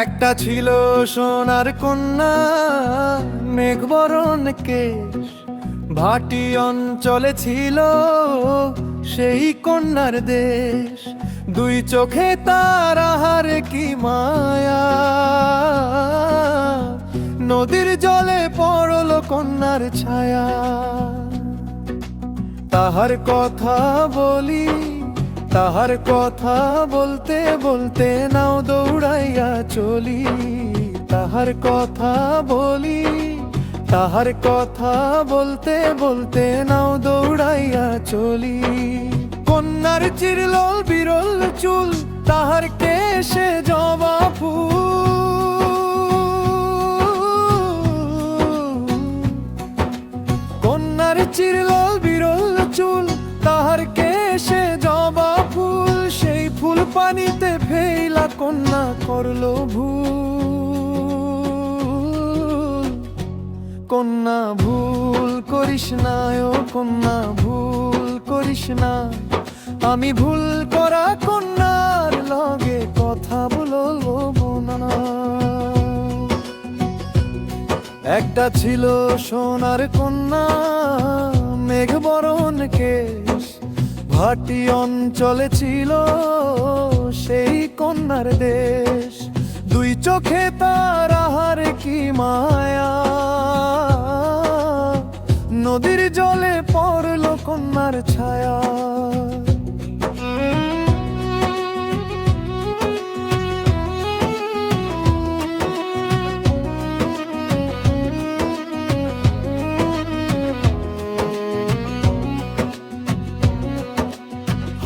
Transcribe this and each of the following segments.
একটা ছিল সোনার কন্যা, মেঘবরণ কেশ। ভাটি অঞ্চলে ছিল সেই কন্যার দেশ। দুই চোখে তার আহারে কি মায়া। নদীর জলে পড়ল কন্যার ছায়া। তাহার কথা বলি তাহার কথা বলতে বলতে নাও দৌড়াইয়া চলি। তাহার কথা বলি, তাহার কথা বলতে বলতে নাও দৌড়াইয়া চলি। কন্যার চিরল বিরল চুল, তাহার কেশে জবা ফুল। পানিতে ফেলা কন্যা করল ভুল। কন্যা ভুল করিস না ও কন্যা, ভুল করিস না। আমি ভুল করা কন্যার লগে কথা বলব না। একটা ছিল সোনার কন্যা ভাটি অঞ্চলে ছিল সেই কন্যার দেশ। দুই চোখে তার আহার কি মায়া। নদীর জলে পড়ল কন্যার ছায়া।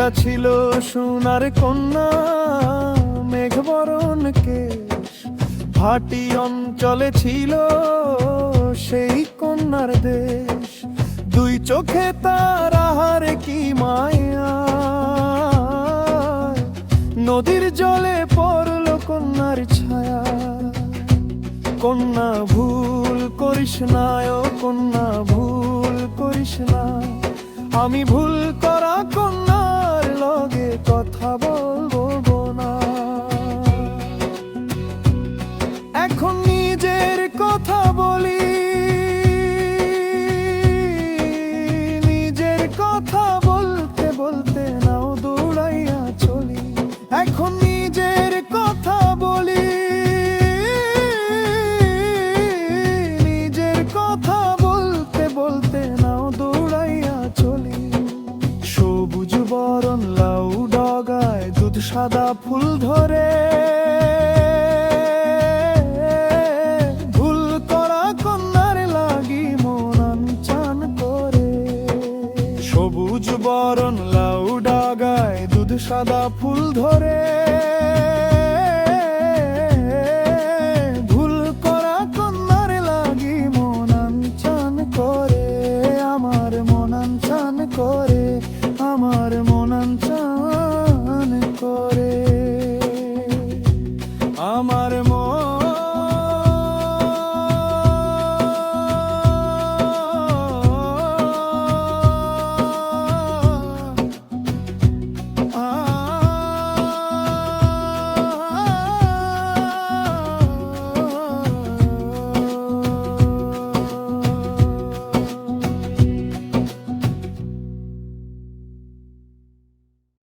একটা ছিল সোনার কন্যা, মেঘবরণ কেশ। ভাটি অঞ্চলে ছিল সেই কন্যার দেশ। দুই চোখে তার আহারে কি মায়া। নদীর জলে পড়ল কন্যার ছায়া। কন্যা, ভুল করিস না ও কন্যা, ভুল করিস না। আমি ভুল করা কথা বলব না। এখন নিজের কথা বলি। নিজের কথা বলতে বলতে নাও দৌড়াইয়া চলি। এখন নিজের কথা বলি। নিজের কথা বলতে বলতে নাও দৌড়াইয়া চলি। সবুজ বরণ লাউ সাদা ফুল ধরে। ভুল করা কন্যার লাগি মন চান করে। সবুজ বরণ লাউ ডাগায় দুধ সাদা ফুল ধরে। আমার